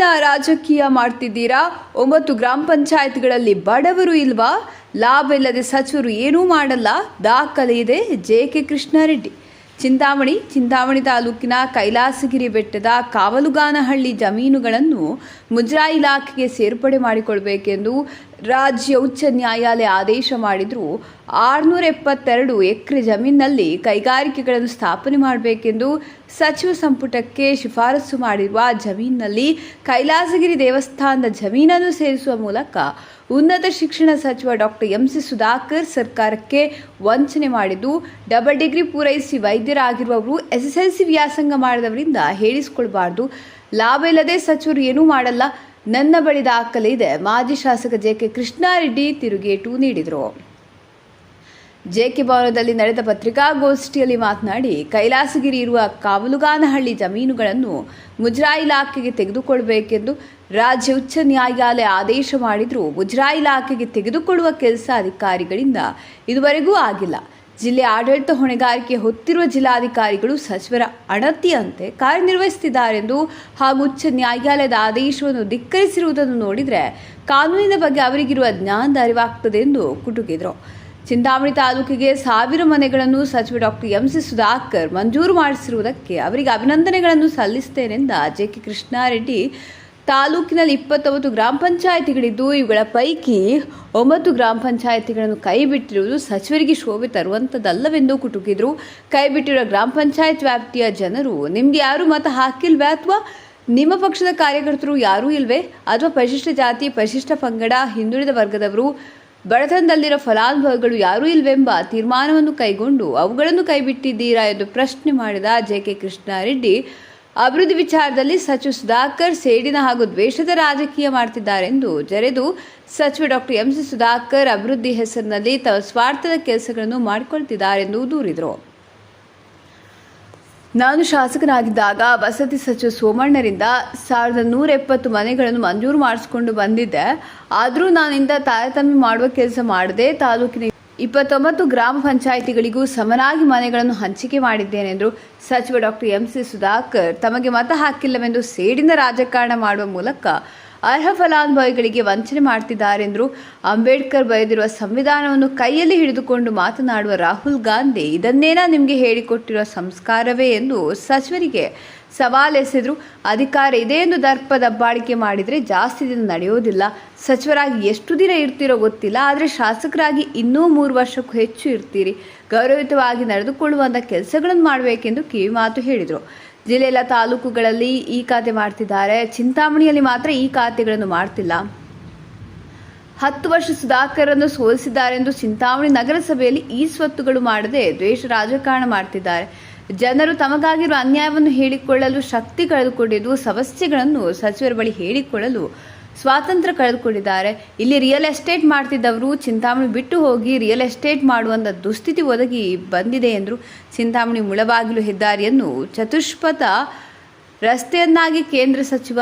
ದುಡ್ಡಿನ ರಾಜಕೀಯ ಮಾಡ್ತಿದ್ದೀರಾ? ಒಂಬತ್ತು ಗ್ರಾಮ ಪಂಚಾಯತ್ಗಳಲ್ಲಿ ಬಡವರು ಇಲ್ವಾ? ಲಾಭ ಇಲ್ಲದೆ ಸಚಿವರು ಏನೂ ಮಾಡಲ್ಲ. ದಾಖಲೆ ಇದೆ. J K Krishnareddy. Chintamani Chintamani ತಾಲೂಕಿನ ಕೈಲಾಸಗಿರಿ ಬೆಟ್ಟದ ಕಾವಲುಗಾನಹಳ್ಳಿ ಜಮೀನುಗಳನ್ನು ಮುಜ್ರಾ ಇಲಾಖೆಗೆ ಸೇರ್ಪಡೆ ಮಾಡಿಕೊಳ್ಬೇಕೆಂದು ರಾಜ್ಯ ಉಚ್ಚ ನ್ಯಾಯಾಲಯ ಆದೇಶ ಮಾಡಿದರೂ ಆರುನೂರ ಎಪ್ಪತ್ತೆರಡು ಎಕರೆ ಜಮೀನಿನಲ್ಲಿ ಕೈಗಾರಿಕೆಗಳನ್ನು ಸ್ಥಾಪನೆ ಮಾಡಬೇಕೆಂದು ಸಚಿವ ಸಂಪುಟಕ್ಕೆ ಶಿಫಾರಸು ಮಾಡಿರುವ ಜಮೀನಿನಲ್ಲಿ ಕೈಲಾಸಗಿರಿ ದೇವಸ್ಥಾನದ ಜಮೀನನ್ನು ಸೇರಿಸುವ ಮೂಲಕ ಉನ್ನತ ಶಿಕ್ಷಣ ಸಚಿವ ಡಾಕ್ಟರ್ ಎಂ ಸಿ ಸುಧಾಕರ್ ಸರ್ಕಾರಕ್ಕೆ ವಂಚನೆ ಮಾಡಿದ್ದು, ಡಬಲ್ ಡಿಗ್ರಿ ಪೂರೈಸಿ ವೈದ್ಯರಾಗಿರುವವರು ಎಸ್ಎಸ್ಎಲ್ಸಿ ವ್ಯಾಸಂಗ ಮಾಡಿದವರಿಂದ ಹೇಳಿಸಿಕೊಳ್ಬಾರ್ದು. ಲಾಭ ಇಲ್ಲದೆ ಸಚಿವರು ಏನೂ ಮಾಡಲ್ಲ. ನನ್ನ ಬಳಿ ದಾಖಲೆ ಇದೆ. ಮಾಜಿ ಶಾಸಕ ಜೆ ಕೆ ಕೃಷ್ಣಾರೆಡ್ಡಿ ತಿರುಗೇಟು ನೀಡಿದರು. ಜೆ ಕೆ ಭವನದಲ್ಲಿ ನಡೆದ ಪತ್ರಿಕಾಗೋಷ್ಠಿಯಲ್ಲಿ ಮಾತನಾಡಿ, ಕೈಲಾಸಗಿರಿ ಇರುವ ಕಾವಲುಗಾನಹಳ್ಳಿ ಜಮೀನುಗಳನ್ನು ಮುಜರಾಯಿ ಇಲಾಖೆಗೆ ತೆಗೆದುಕೊಳ್ಳಬೇಕೆಂದು ರಾಜ್ಯ ಉಚ್ಚ ನ್ಯಾಯಾಲಯ ಆದೇಶ ಮಾಡಿದರೂ. ಮುಜರಾಯಿ ಇಲಾಖೆಗೆ ತೆಗೆದುಕೊಳ್ಳುವ ಕೆಲಸ ಅಧಿಕಾರಿಗಳಿಂದ ಇದುವರೆಗೂ ಆಗಿಲ್ಲ. ಜಿಲ್ಲೆ ಆಡಳಿತ ಹೊಣೆಗಾರಿಕೆ ಹೊತ್ತಿರುವ ಜಿಲ್ಲಾಧಿಕಾರಿಗಳು ಸಚಿವರ ಅಣತಿಯಂತೆ ಕಾರ್ಯನಿರ್ವಹಿಸುತ್ತಿದ್ದಾರೆಂದು ಹಾಗೂ ಉಚ್ಚ ನ್ಯಾಯಾಲಯದ ಆದೇಶವನ್ನು ಧಿಕ್ಕರಿಸಿರುವುದನ್ನು ನೋಡಿದರೆ ಕಾನೂನಿನ ಬಗ್ಗೆ ಅವರಿಗಿರುವ ಜ್ಞಾನದ ಅರಿವಾಗ್ತದೆ ಎಂದು ಕುಟುಕಿದರು. ಚಿಂತಾಮಣಿ ತಾಲೂಕಿಗೆ ಸಾವಿರ ಮನೆಗಳನ್ನು ಸಚಿವ ಡಾಕ್ಟರ್ ಎಂ ಸಿ ಸುಧಾಕರ್ ಮಂಜೂರು ಮಾಡಿಸಿರುವುದಕ್ಕೆ ಅವರಿಗೆ ಅಭಿನಂದನೆಗಳನ್ನು ಸಲ್ಲಿಸುತ್ತೇನೆಂದ ಜೆ ಕೆ ಕೃಷ್ಣಾರೆಡ್ಡಿ. ತಾಲೂಕಿನಲ್ಲಿ ಇಪ್ಪತ್ತೊಂಬತ್ತು ಗ್ರಾಮ ಪಂಚಾಯಿತಿಗಳಿದ್ದು, ಇವುಗಳ ಪೈಕಿ ಒಂಬತ್ತು ಗ್ರಾಮ ಪಂಚಾಯಿತಿಗಳನ್ನು ಕೈಬಿಟ್ಟಿರುವುದು ಸಚಿವರಿಗೆ ಶೋಭೆ ತರುವಂಥದ್ದಲ್ಲವೆಂದು ಕುಟುಕಿದ್ರು. ಕೈಬಿಟ್ಟಿರುವ ಗ್ರಾಮ ಪಂಚಾಯತ್ ವ್ಯಾಪ್ತಿಯ ಜನರು, ನಿಮ್ಗೆ ಯಾರು ಮತ ಹಾಕಿಲ್ವೇ ಅಥವಾ ನಿಮ್ಮ ಪಕ್ಷದ ಕಾರ್ಯಕರ್ತರು ಯಾರೂ ಇಲ್ವೇ? ಅಥವಾ ಪರಿಶಿಷ್ಟ ಜಾತಿ, ಪರಿಶಿಷ್ಟ ಪಂಗಡ, ಹಿಂದುಳಿದ ವರ್ಗದವರು, ಬಡತನದಲ್ಲಿರೋ ಫಲಾನುಭವಿಗಳು ಯಾರೂ ಇಲ್ವೆಂಬ ತೀರ್ಮಾನವನ್ನು ಕೈಗೊಂಡು ಅವುಗಳನ್ನು ಕೈಬಿಟ್ಟಿದ್ದೀರಾ ಎಂದು ಪ್ರಶ್ನೆ ಮಾಡಿದ ಜೆ ಕೆ ಕೃಷ್ಣಾರೆಡ್ಡಿ. ಅಭಿವೃದ್ಧಿ ವಿಚಾರದಲ್ಲಿ ಸಚಿವ ಸುಧಾಕರ್ ಸೇಡಿನ ಹಾಗೂ ದ್ವೇಷದ ರಾಜಕೀಯ ಮಾಡ್ತಿದ್ದಾರೆಂದು ಜರೆದು ಸಚಿವ ಡಾಕ್ಟರ್ ಎಂ ಸಿ ಸುಧಾಕರ್ ಅಭಿವೃದ್ಧಿ ಹೆಸರಿನಲ್ಲಿ ತಮ್ಮ ಸ್ವಾರ್ಥದ ಕೆಲಸಗಳನ್ನು ಮಾಡಿಕೊಳ್ತಿದ್ದಾರೆಂದು ದೂರಿದರು. ನಾನು ಶಾಸಕನಾಗಿದ್ದಾಗ ವಸತಿ ಸಚಿವ ಸೋಮಣ್ಣರಿಂದ ಸಾವಿರದ ನೂರ ಎಪ್ಪತ್ತು ಮನೆಗಳನ್ನು ಮಂಜೂರು ಮಾಡಿಸಿಕೊಂಡು ಬಂದಿದ್ದೆ. ಆದರೂ ನಾನಿಂದ ತಾರತಮ್ಯ ಮಾಡುವ ಕೆಲಸ ಮಾಡದೆ ತಾಲೂಕಿನ ಇಪ್ಪತ್ತೊಂಬತ್ತು ಗ್ರಾಮ ಪಂಚಾಯಿತಿಗಳಿಗೂ ಸಮನಾಗಿ ಮನೆಗಳನ್ನು ಹಂಚಿಕೆ ಮಾಡಿದ್ದೇನೆಂದರು ಸಚಿವ ಡಾಕ್ಟರ್ ಎಂ ಸಿ ಸುಧಾಕರ್ ತಮಗೆ ಮತ ಹಾಕಿಲ್ಲವೆಂದು ಸೇಡಿನ ರಾಜಕಾರಣ ಮಾಡುವ ಮೂಲಕ ಅರ್ಹ ಫಲಾನುಭವಿಗಳಿಗೆ ವಂಚನೆ ಮಾಡ್ತಿದ್ದಾರೆಂದರು ಅಂಬೇಡ್ಕರ್ ಬರೆದಿರುವ ಸಂವಿಧಾನವನ್ನು ಕೈಯಲ್ಲಿ ಹಿಡಿದುಕೊಂಡು ಮಾತನಾಡುವ ರಾಹುಲ್ ಗಾಂಧಿ ಇದನ್ನೇನಾ ನಿಮಗೆ ಹೇಳಿಕೊಟ್ಟಿರುವ ಸಂಸ್ಕಾರವೇ ಎಂದು ಸಚಿವರಿಗೆ ಸವಾಲೆಸೆದ್ರು ಅಧಿಕಾರ ಇದೆ ಎಂದು ದರ್ಪ ದಬ್ಬಾಳಿಕೆ ಮಾಡಿದರೆ ಜಾಸ್ತಿ ದಿನ ನಡೆಯೋದಿಲ್ಲ. ಸಚಿವರಾಗಿ ಎಷ್ಟು ದಿನ ಇರ್ತೀರೋ ಗೊತ್ತಿಲ್ಲ. ಆದರೆ ಶಾಸಕರಾಗಿ ಇನ್ನೂ ಮೂರು ವರ್ಷಕ್ಕೂ ಹೆಚ್ಚು ಇರ್ತೀರಿ. ಗೌರವಯುತವಾಗಿ ನಡೆದುಕೊಳ್ಳುವಂಥ ಕೆಲಸಗಳನ್ನು ಮಾಡಬೇಕೆಂದು ಕಿವಿಮಾತು ಹೇಳಿದರು. ಜಿಲ್ಲೆಯ ತಾಲೂಕುಗಳಲ್ಲಿ ಈ ಖಾತೆ ಮಾಡ್ತಿದ್ದಾರೆ. ಚಿಂತಾಮಣಿಯಲ್ಲಿ ಮಾತ್ರ ಈ ಖಾತೆಗಳನ್ನು ಮಾಡ್ತಿಲ್ಲ. ಹತ್ತು ವರ್ಷ ಸುಧಾಕರನ್ನು ಸೋಲಿಸಿದ್ದಾರೆಂದು ಚಿಂತಾಮಣಿ ನಗರಸಭೆಯಲ್ಲಿ ಈ ಸ್ವತ್ತುಗಳು ಮಾಡದೆ ದ್ವೇಷ ರಾಜಕಾರಣ ಮಾಡ್ತಿದ್ದಾರೆ. ಜನರು ತಮಗಾಗಿರುವ ಅನ್ಯಾಯವನ್ನು ಹೇಳಿಕೊಳ್ಳಲು ಶಕ್ತಿ ಕಳೆದುಕೊಂಡಿದ್ದು, ಸಮಸ್ಯೆಗಳನ್ನು ಸಚಿವರ ಬಳಿ ಹೇಳಿಕೊಳ್ಳಲು ಸ್ವಾತಂತ್ರ್ಯ ಕಳೆದುಕೊಂಡಿದ್ದಾರೆ. ಇಲ್ಲಿ ರಿಯಲ್ ಎಸ್ಟೇಟ್ ಮಾಡ್ತಿದ್ದವರು ಚಿಂತಾಮಣಿ ಬಿಟ್ಟು ಹೋಗಿ ರಿಯಲ್ ಎಸ್ಟೇಟ್ ಮಾಡುವಂಥ ದುಸ್ಥಿತಿ ಒದಗಿ ಬಂದಿದೆ ಎಂದರು. ಚಿಂತಾಮಣಿ ಮುಳಬಾಗಿಲು ಹೆದ್ದಾರಿಯನ್ನು ಚತುಷ್ಪಥ ರಸ್ತೆಯನ್ನಾಗಿ ಕೇಂದ್ರ ಸಚಿವ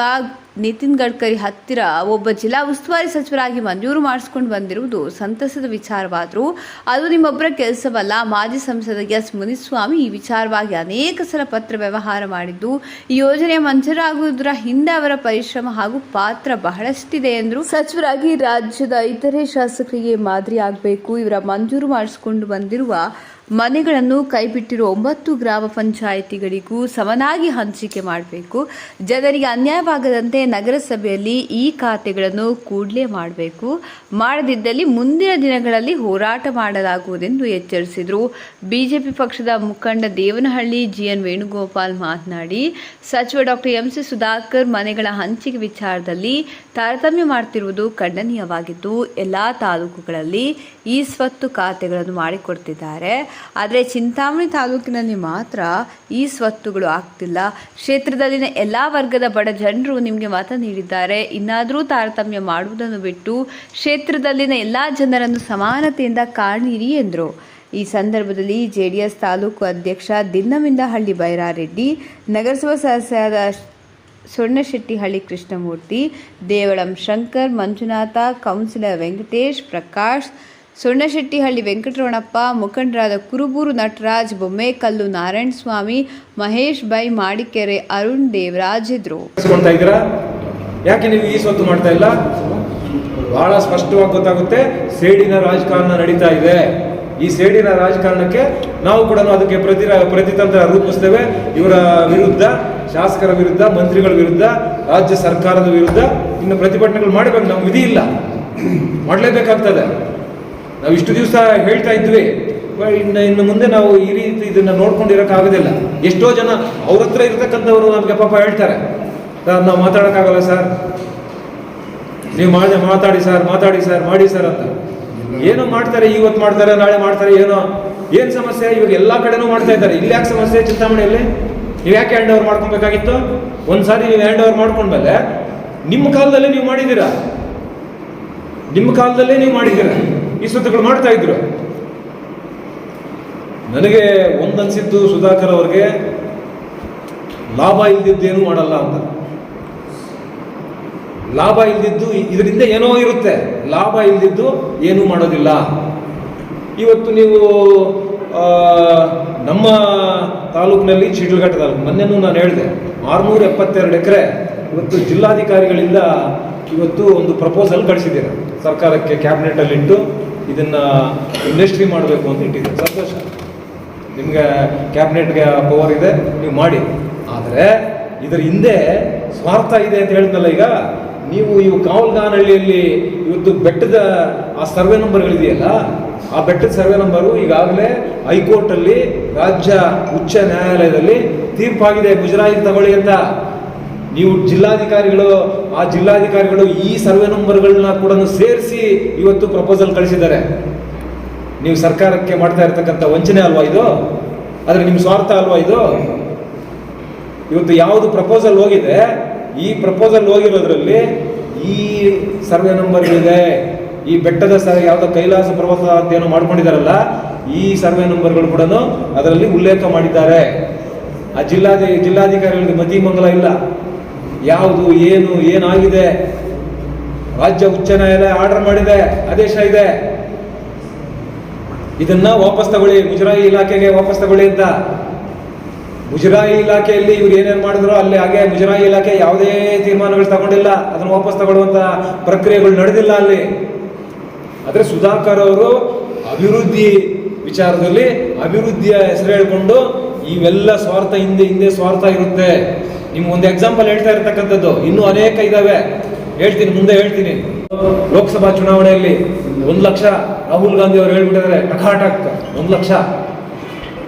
ನಿತಿನ್ ಗಡ್ಕರಿ ಹತ್ತಿರ ಒಬ್ಬ ಜಿಲ್ಲಾ ಉಸ್ತುವಾರಿ ಸಚಿವರಾಗಿ ಮಂಜೂರು ಮಾಡಿಸ್ಕೊಂಡು ಬಂದಿರುವುದು ಸಂತಸದ ವಿಚಾರವಾದರೂ ಅದು ನಿಮ್ಮೊಬ್ಬರ ಕೆಲಸವಲ್ಲ. ಮಾಜಿ ಸಂಸದ ಎಸ್ ಮುನಿಸ್ವಾಮಿ ಈ ವಿಚಾರವಾಗಿ ಅನೇಕ ಸಲ ಪತ್ರ ವ್ಯವಹಾರ ಮಾಡಿದ್ದು, ಈ ಯೋಜನೆ ಮಂಜೂರಾಗುವುದರ ಹಿಂದೆ ಅವರ ಪರಿಶ್ರಮ ಹಾಗೂ ಪಾತ್ರ ಬಹಳಷ್ಟಿದೆ ಎಂದರು. ಸಚಿವರಾಗಿ ರಾಜ್ಯದ ಇತರೆ ಶಾಸಕರಿಗೆ ಮಾದರಿಯಾಗಬೇಕು. ಇವರ ಮಂಜೂರು ಮಾಡಿಸಿಕೊಂಡು ಬಂದಿರುವ ಮನೆಗಳನ್ನು ಕೈಬಿಟ್ಟಿರುವ ಒಂಬತ್ತು ಗ್ರಾಮ ಪಂಚಾಯಿತಿಗಳಿಗೂ ಸಮನಾಗಿ ಹಂಚಿಕೆ ಮಾಡಬೇಕು. ಜನರಿಗೆ ಅನ್ಯಾಯವಾಗದಂತೆ ನಗರಸಭೆಯಲ್ಲಿ ಈ ಖಾತೆಗಳನ್ನು ಕೂಡಲೇ ಮಾಡಬೇಕು. ಮಾಡದಿದ್ದಲ್ಲಿ ಮುಂದಿನ ದಿನಗಳಲ್ಲಿ ಹೋರಾಟ ಮಾಡಲಾಗುವುದೆಂದು ಎಚ್ಚರಿಸಿದರು. ಬಿಜೆಪಿ ಪಕ್ಷದ ಮುಖಂಡ ದೇವನಹಳ್ಳಿ, ಜಿಎನ್ ವೇಣುಗೋಪಾಲ್ ಮಾತನಾಡಿ, ಸಚಿವ ಡಾಕ್ಟರ್ ಎಂ ಸಿ ಸುಧಾಕರ್ ಮನೆಗಳ ಹಂಚಿಕೆ ವಿಚಾರದಲ್ಲಿ ತಾರತಮ್ಯ ಮಾಡ್ತಿರುವುದು ಖಂಡನೀಯವಾಗಿದ್ದು, ಎಲ್ಲ ತಾಲೂಕುಗಳಲ್ಲಿ ಈ ಸ್ವತ್ತು ಖಾತೆಗಳನ್ನು ಮಾಡಿಕೊಡ್ತಿದ್ದಾರೆ. ಆದರೆ ಚಿಂತಾಮಣಿ ತಾಲೂಕಿನಲ್ಲಿ ಮಾತ್ರ ಈ ಸ್ವತ್ತುಗಳು ಆಗ್ತಿಲ್ಲ. ಕ್ಷೇತ್ರದಲ್ಲಿನ ಎಲ್ಲ ವರ್ಗದ ಬಡ ಜನರು ನಿಮಗೆ ಮತ ನೀಡಿದ್ದಾರೆ. ಇನ್ನಾದರೂ ತಾರತಮ್ಯ ಮಾಡುವುದನ್ನು ಬಿಟ್ಟು ಕ್ಷೇತ್ರದಲ್ಲಿನ ಎಲ್ಲ ಜನರನ್ನು ಸಮಾನತೆಯಿಂದ ಕಾಣಿರಿ ಎಂದರು. ಈ ಸಂದರ್ಭದಲ್ಲಿ ಜೆಡಿಎಸ್ ತಾಲೂಕು ಅಧ್ಯಕ್ಷ ದಿನ್ನಮಿಂದಹಳ್ಳಿ ಬೈರಾರೆಡ್ಡಿ, ನಗರಸಭಾ ಸದಸ್ಯರಾದ ಸೊಣ್ಣಶೆಟ್ಟಿಹಳ್ಳಿ ಕೃಷ್ಣಮೂರ್ತಿ, ದೇವಳಂ ಶಂಕರ್, ಮಂಜುನಾಥ, ಕೌನ್ಸಿಲರ್ ವೆಂಕಟೇಶ್, ಪ್ರಕಾಶ್ ಸೊಣ್ಣಶೆಟ್ಟಿಹಳ್ಳಿ ವೆಂಕಟರಮಣಪ್ಪ, ಮುಖಂಡರಾದ ಕುರುಬೂರು ನಟರಾಜ್, ಬೊಮ್ಮೇಕಲ್ಲು ನಾರಾಯಣ ಸ್ವಾಮಿ ಮಹೇಶ್ ಬೈ ಮಾಡಿಕೆರೆ, ಅರುಣ್ ದೇವರಾಜ್ ಇದ್ರು. ಯಾಕೆ ನೀವು ಈ ಸ್ವತ್ತು ಮಾಡ್ತಾ ಇಲ್ಲ? ಬಹಳ ಸ್ಪಷ್ಟವಾಗಿ ಗೊತ್ತಾಗುತ್ತೆ, ಸೇಡಿನ ರಾಜಕಾರಣ ನಡೀತಾ ಇದೆ. ಈ ಸೇಡಿನ ರಾಜಕಾರಣಕ್ಕೆ ನಾವು ಕೂಡ ಅದಕ್ಕೆ ಪ್ರತಿ ಪ್ರತಿತಂತ್ರ ರೂಪಿಸ್ತೇವೆ. ಇವರ ವಿರುದ್ಧ, ಶಾಸಕರ ವಿರುದ್ಧ, ಮಂತ್ರಿಗಳ ವಿರುದ್ಧ, ರಾಜ್ಯ ಸರ್ಕಾರದ ವಿರುದ್ಧ ಇನ್ನು ಪ್ರತಿಭಟನೆಗಳು ಮಾಡಬೇಕು, ನಮ್ಗೆ ವಿಧಿ ಇಲ್ಲ. ಮಾಡಲೇಬೇಕಾಗ್ತದೆ. ನಾವು ಇಷ್ಟು ದಿವಸ ಹೇಳ್ತಾ ಇದ್ವಿ. ಇನ್ನು ಇನ್ನು ಮುಂದೆ ನಾವು ಈ ರೀತಿ ಇದನ್ನು ನೋಡ್ಕೊಂಡಿರೋಕ್ಕಾಗೋದಿಲ್ಲ ಎಷ್ಟೋ ಜನ ಅವ್ರ ಹತ್ರ ಇರತಕ್ಕಂಥವ್ರು ನಮಗೆ ಪಾಪ ಹೇಳ್ತಾರೆ. ಸರ್, ನಾವು ಮಾತಾಡೋಕ್ಕಾಗಲ್ಲ ಸರ್. ನೀವು ಮಾಡಿದೆ ಮಾತಾಡಿ ಸರ್ ಮಾತಾಡಿ ಸರ್, ಮಾಡಿ ಸರ್ ಅಂತ. ಏನೋ ಮಾಡ್ತಾರೆ ಇವತ್ತು ಮಾಡ್ತಾರೆ, ನಾಳೆ ಮಾಡ್ತಾರೆ, ಏನೋ. ಏನು ಸಮಸ್ಯೆ? ಇವಾಗ ಎಲ್ಲ ಕಡೆನೂ ಮಾಡ್ತಾ ಇದ್ದಾರೆ. ಇಲ್ಲಿ ಯಾಕೆ ಸಮಸ್ಯೆ ಚಿಂತಾಮಣಿಯಲ್ಲಿ? ನೀವು ಯಾಕೆ ಹ್ಯಾಂಡ್ ಓವರ್ ಮಾಡ್ಕೊಬೇಕಾಗಿತ್ತು? ಒಂದ್ಸಾರಿ ನೀವು ಹ್ಯಾಂಡ್ ಓವರ್ ಮಾಡ್ಕೊಂಡ್ಮೇಲೆ ನಿಮ್ಮ ಕಾಲದಲ್ಲಿ ನೀವು ಮಾಡಿದ್ದೀರಾ? ನಿಮ್ಮ ಕಾಲದಲ್ಲೇ ನೀವು ಮಾಡಿದ್ದೀರಾ? ಈ ಸುದ್ದಿಗಳು ಮಾಡ್ತಾ ಇದ್ರು. ನನಗೆ ಒಂದನ್ಸಿದ್ದು ಸುಧಾಕರ್ ಅವ್ರಿಗೆ, ಲಾಭ ಇಲ್ದಿದ್ದೇನು ಮಾಡಲ್ಲ ಅಂತ. ಲಾಭ ಇಲ್ದಿದ್ದು ಇದರಿಂದ ಏನೋ ಇರುತ್ತೆ. ಲಾಭ ಇಲ್ದಿದ್ದು ಏನೂ ಮಾಡೋದಿಲ್ಲ. ಇವತ್ತು ನೀವು ನಮ್ಮ ತಾಲೂಕಿನಲ್ಲಿ ಶಿಡ್ಲಘಟ್ಟ ತಾಲೂಕು, ಮೊನ್ನೆನೂ ನಾನು ಹೇಳಿದೆ, ಆರುನೂರ ಎಪ್ಪತ್ತೆರಡು ಎಕರೆ ಇವತ್ತು ಜಿಲ್ಲಾಧಿಕಾರಿಗಳಿಂದ ಇವತ್ತು ಒಂದು ಪ್ರಪೋಸಲ್ ಕಳಿಸಿದ್ದೀರಾ ಸರ್ಕಾರಕ್ಕೆ ಕ್ಯಾಬಿನೆಟಲ್ಲಿ ಇಟ್ಟು ಇದನ್ನ ಇಂಡಸ್ಟ್ರಿ ಮಾಡಬೇಕು ಅಂತ ಇಟ್ಟಿದ್ದೀರ ಸಂತೋಷ. ನಿಮಗೆ ಕ್ಯಾಬಿನೆಟ್ಗೆ ಪವರ್ ಇದೆ, ನೀವು ಮಾಡಿ. ಆದರೆ ಇದರ ಹಿಂದೆ ಸ್ವಾರ್ಥ ಇದೆ ಅಂತ ಹೇಳಿದ್ನಲ್ಲ ಈಗ, ನೀವು ಇವು ಕಾವಲ್ಗಾನಹಳ್ಳಿಯಲ್ಲಿ ಇವತ್ತು ಬೆಟ್ಟದ ಆ ಸರ್ವೆ ನಂಬರ್ಗಳಿದೆಯಲ್ಲ ಆ ಬೆಟ್ಟದ ಸರ್ವೆ ನಂಬರು ಈಗಾಗಲೇ ಹೈಕೋರ್ಟಲ್ಲಿ ರಾಜ್ಯ ಉಚ್ಚ ನ್ಯಾಯಾಲಯದಲ್ಲಿ ತೀರ್ಪಾಗಿದೆ. ಗುಜರಾತ್ ತಗೊಳ್ಳಿ ಅಂತ ನೀವು ಜಿಲ್ಲಾಧಿಕಾರಿಗಳು, ಆ ಜಿಲ್ಲಾಧಿಕಾರಿಗಳು ಈ ಸರ್ವೆ ನಂಬರ್ಗಳನ್ನ ಕೂಡ ಸೇರಿಸಿ ಇವತ್ತು ಪ್ರಪೋಸಲ್ ಕಳಿಸಿದ್ದಾರೆ. ನೀವು ಸರ್ಕಾರಕ್ಕೆ ಮಾಡ್ತಾ ಇರ್ತಕ್ಕಂಥ ವಂಚನೆ ಅಲ್ವಾ ಇದು? ಆದರೆ ನಿಮ್ಮ ಸ್ವಾರ್ಥ ಅಲ್ವಾ ಇದು? ಇವತ್ತು ಯಾವುದು ಪ್ರಪೋಸಲ್ ಹೋಗಿದೆ, ಈ ಪ್ರಪೋಸಲ್ ಹೋಗಿರೋದ್ರಲ್ಲಿ ಈ ಸರ್ವೆ ನಂಬರ್ ಇದೆ ಈ ಬೆಟ್ಟದ ಸ, ಯಾವುದೋ ಕೈಲಾಸ ಪರ್ವತ ಅಂತ ಏನೋ ಮಾಡ್ಕೊಂಡಿದ್ದಾರಲ್ಲ ಈ ಸರ್ವೆ ನಂಬರ್ಗಳು ಕೂಡ ಅದರಲ್ಲಿ ಉಲ್ಲೇಖ ಮಾಡಿದ್ದಾರೆ. ಆ ಜಿಲ್ಲಾಧಿ, ಜಿಲ್ಲಾಧಿಕಾರಿಗಳಿಗೆ ಮತಿ ಮಂಗಲ ಇಲ್ಲ. ಯಾವುದು, ಏನು, ಏನಾಗಿದೆ? ರಾಜ್ಯ ಉಚ್ಚ ನ್ಯಾಯಾಲಯ ಆರ್ಡರ್ ಮಾಡಿದೆ, ಆದೇಶ ಇದೆ. ಇದನ್ನ ವಾಪಸ್ ತಗೊಳ್ಳಿ, ಮುಜರಾಯಿ ಇಲಾಖೆಗೆ ವಾಪಸ್ ತಗೊಳ್ಳಿ ಅಂತ. ಮುಜರಾಯಿ ಇಲಾಖೆಯಲ್ಲಿ ಇವ್ರು ಏನೇನು ಮಾಡಿದ್ರು ಅಲ್ಲಿ ಹಾಗೆ ಮುಜರಾಯಿ ಇಲಾಖೆ ಯಾವುದೇ ತೀರ್ಮಾನಗಳು ತಗೊಂಡಿಲ್ಲ. ಅದನ್ನು ವಾಪಸ್ ತಗೊಳ್ಳುವಂತ ಪ್ರಕ್ರಿಯೆಗಳು ನಡೆದಿಲ್ಲ ಅಲ್ಲಿ. ಆದರೆ ಸುಧಾಕರ್ ಅವರು ಅಭಿವೃದ್ಧಿ ವಿಚಾರದಲ್ಲಿ ಅಭಿವೃದ್ಧಿಯ ಹೆಸರು ಹೇಳ್ಕೊಂಡು, ಇವೆಲ್ಲ ಸ್ವಾರ್ಥ ಹಿಂದೆ ಹಿಂದೆ ಸ್ವಾರ್ಥ ಇರುತ್ತೆ. ನಿಮ್ಗೆ ಒಂದು ಎಕ್ಸಾಂಪಲ್ ಹೇಳ್ತಾ ಇರತಕ್ಕಂಥದ್ದು. ಇನ್ನೂ ಅನೇಕ ಇದಾವೆ. ಹೇಳ್ತೀನಿ, ಮುಂದೆ ಹೇಳ್ತೀನಿ. ಲೋಕಸಭಾ ಚುನಾವಣೆಯಲ್ಲಿ ಒಂದು ಲಕ್ಷ ರಾಹುಲ್ ಗಾಂಧಿ ಅವರು ಹೇಳ್ಬಿಟ್ಟಿದ್ದಾರೆ, ಟಕಾಟಕ್, ಒಂದು ಲಕ್ಷ.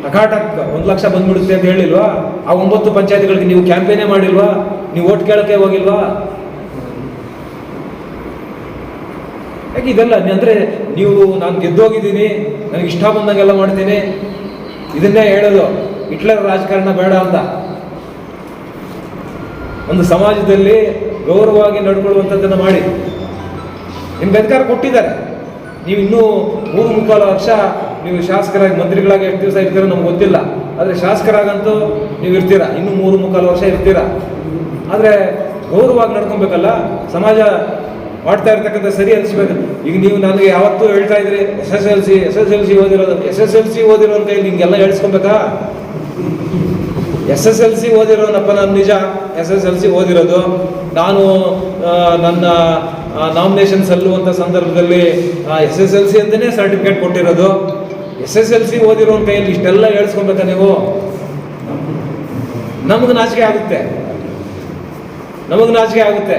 ಟಕಾಟಕ್, ಒಂದು ಲಕ್ಷ ಬಂದ್ಬಿಡುತ್ತೆ ಅಂತ ಹೇಳಿಲ್ವಾ? ಆ ಒಂಬತ್ತು ಪಂಚಾಯತ್ಗಳಿಗೆ ನೀವು ಕ್ಯಾಂಪೇನೇ ಮಾಡಿಲ್ವಾ? ನೀವು ಓಟ್ ಕೇಳಕ್ಕೆ ಹೋಗಿಲ್ವಾ? ಯಾಕೆ ಇದೆಲ್ಲ ಅಂದ್ರೆ ನೀವು, ನಾನು ಗೆದ್ದೋಗಿದ್ದೀನಿ, ನನಗೆ ಇಷ್ಟ ಬಂದಂಗೆಲ್ಲ ಮಾಡ್ತೀನಿ. ಇದನ್ನೇ ಹೇಳೋದು. ಹಿಟ್ಲರ್ ರಾಜಕಾರಣ ಬೇಡ ಅಂತ. ಒಂದು ಸಮಾಜದಲ್ಲಿ ಗೌರವವಾಗಿ ನಡ್ಕೊಳ್ಳುವಂಥದ್ದನ್ನು ಮಾಡಿ. ನಿಮ್ಗೆ ಅಧಿಕಾರ ಕೊಟ್ಟಿದ್ದಾರೆ. ನೀವು ಇನ್ನೂ ಮೂರು ಮುಕ್ಕಾಲು ವರ್ಷ ನೀವು ಶಾಸಕರಾಗಿ ಮಂತ್ರಿಗಳಾಗಿ ಎಷ್ಟು ದಿವಸ ಇರ್ತೀರೋ ನಮ್ಗೆ ಗೊತ್ತಿಲ್ಲ. ಆದರೆ ಶಾಸಕರಾಗಂತೂ ನೀವು ಇರ್ತೀರಾ. ಇನ್ನೂ ಮೂರು ಮುಕ್ಕಾಲು ವರ್ಷ ಇರ್ತೀರಾ. ಆದರೆ ಗೌರವವಾಗಿ ನಡ್ಕೊಬೇಕಲ್ಲ. ಸಮಾಜ ಮಾಡ್ತಾ ಇರ್ತಕ್ಕಂಥ ಸರಿ ಅನಿಸ್ಬೇಕು. ಈಗ ನೀವು ನನಗೆ ಯಾವತ್ತೂ ಹೇಳ್ತಾ ಇದ್ರಿ S S L C, S S L C ಓದಿರೋದು. ಎಸ್ ಎಸ್ ಎಲ್ ಸಿ ಓದಿರೋನ್ ಕೈಲಿ ಹಿಂಗೆಲ್ಲ ಹೇಳ್ಸ್ಕೊಬೇಕಾ? ಎಸ್ ಎಸ್ ಎಲ್ ಸಿ ಓದಿರೋನಪ್ಪ ನಾನು ನಿಜ. ಎಸ್ ಎಸ್ ಎಲ್ ಸಿ ಓದಿರೋದು. ನಾನು ನನ್ನ ನಾಮಿನೇಷನ್ ಸಲ್ಲುವಂಥ ಸಂದರ್ಭದಲ್ಲಿ ಎಸ್ ಎಸ್ ಎಲ್ ಸಿ ಅಂತಲೇ ಸರ್ಟಿಫಿಕೇಟ್ ಕೊಟ್ಟಿರೋದು. ಎಸ್ ಎಸ್ ಎಲ್ ಸಿ ಓದಿರೋನ್ ಕೈಯಲ್ಲಿ ಇಷ್ಟೆಲ್ಲ ಹೇಳ್ಸ್ಕೊಬೇಕಾ ನೀವು? ನಮಗೆ ನಾಚಿಕೆ ಆಗುತ್ತೆ. ನಮಗೆ ನಾಚಿಕೆ ಆಗುತ್ತೆ.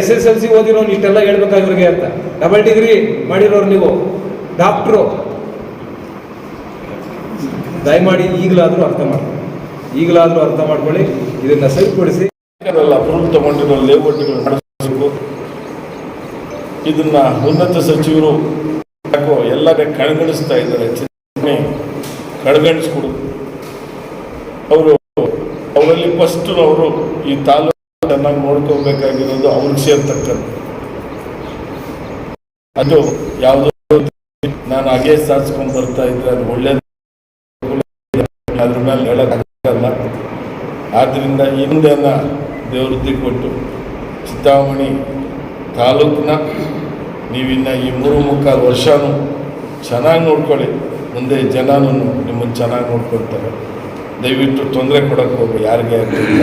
ಎಸ್ ಎಸ್ ಎಲ್ ಸಿ ಓದಿರೋನು ಇಷ್ಟೆಲ್ಲ ಹೇಳ್ಬೇಕಾಗಿವ್ರಿಗೆ ಅಂತ. ಡಬಲ್ ಡಿಗ್ರಿ ಮಾಡಿರೋರು ನೀವು. ಡಾಕ್ಟ್ರು ದಯಮಾಡಿ ಈಗಲಾದರೂ ಅರ್ಥ ಮಾಡ್ಕೊಳ್ಳಿ. ಈಗಲಾದರೂ ಅರ್ಥ ಮಾಡ್ಕೊಳ್ಳಿ, ಇದನ್ನ ಸರಿಪಡಿಸಿ ಅಪ್ರೂವ್ ತಗೊಂಡಿರೋ ಲೇಔಟ್ಗಳು ನಡೆಸಬೇಕು. ಇದನ್ನ ಉನ್ನತ ಸಚಿವರು ಯಾಕೋ ಎಲ್ಲರೇ ಕಡೆಗಣಿಸ್ತಾ ಇದ್ದಾರೆ. ಚಿಂತನೆ ಕಡೆಗಣಿಸ್ಕೊಡು ಅವರು, ಅವರಲ್ಲಿ ಫಸ್ಟ್ ಅವರು ಈ ತಾಲೂಕು ಚೆನ್ನಾಗಿ ನೋಡ್ಕೋಬೇಕಾಗಿರೋದು ಅವ್ರಿಗೆ ಸೇರ್ತಕ್ಕಂಥ ಅದು ಯಾವುದೋ ನಾನು ಹಾಗೆ ಸಾಧಿಸ್ಕೊಂಡು ಬರ್ತಾ ಇದ್ರೆ ಅದು ಒಳ್ಳೇದು. ಅದ್ರ ಮೇಲೆ ಹೇಳಕ್ಕಾಗಲ್ಲ ಆದ್ದರಿಂದ ಹಿಂದೆನ ದೇವೃದ್ಧಿ ಕೊಟ್ಟು ಚಿತ್ತಾಮಣಿ ತಾಲೂಕಿನ ನೀವಿನ್ನ ಈ ಮೂರು ಮುಕ್ಕಾಲು ವರ್ಷನೂ ಚೆನ್ನಾಗಿ ನೋಡ್ಕೊಳ್ಳಿ. ಮುಂದೆ ಜನನೂ ನಿಮ್ಮನ್ನು ಚೆನ್ನಾಗಿ ನೋಡ್ಕೊಳ್ತಾರೆ. ದಯವಿಟ್ಟು ತೊಂದರೆ ಕೊಡೋಕ್ಕೆ ಹೋಗಿ ಯಾರಿಗೆ ಆಗಲಿಲ್ಲ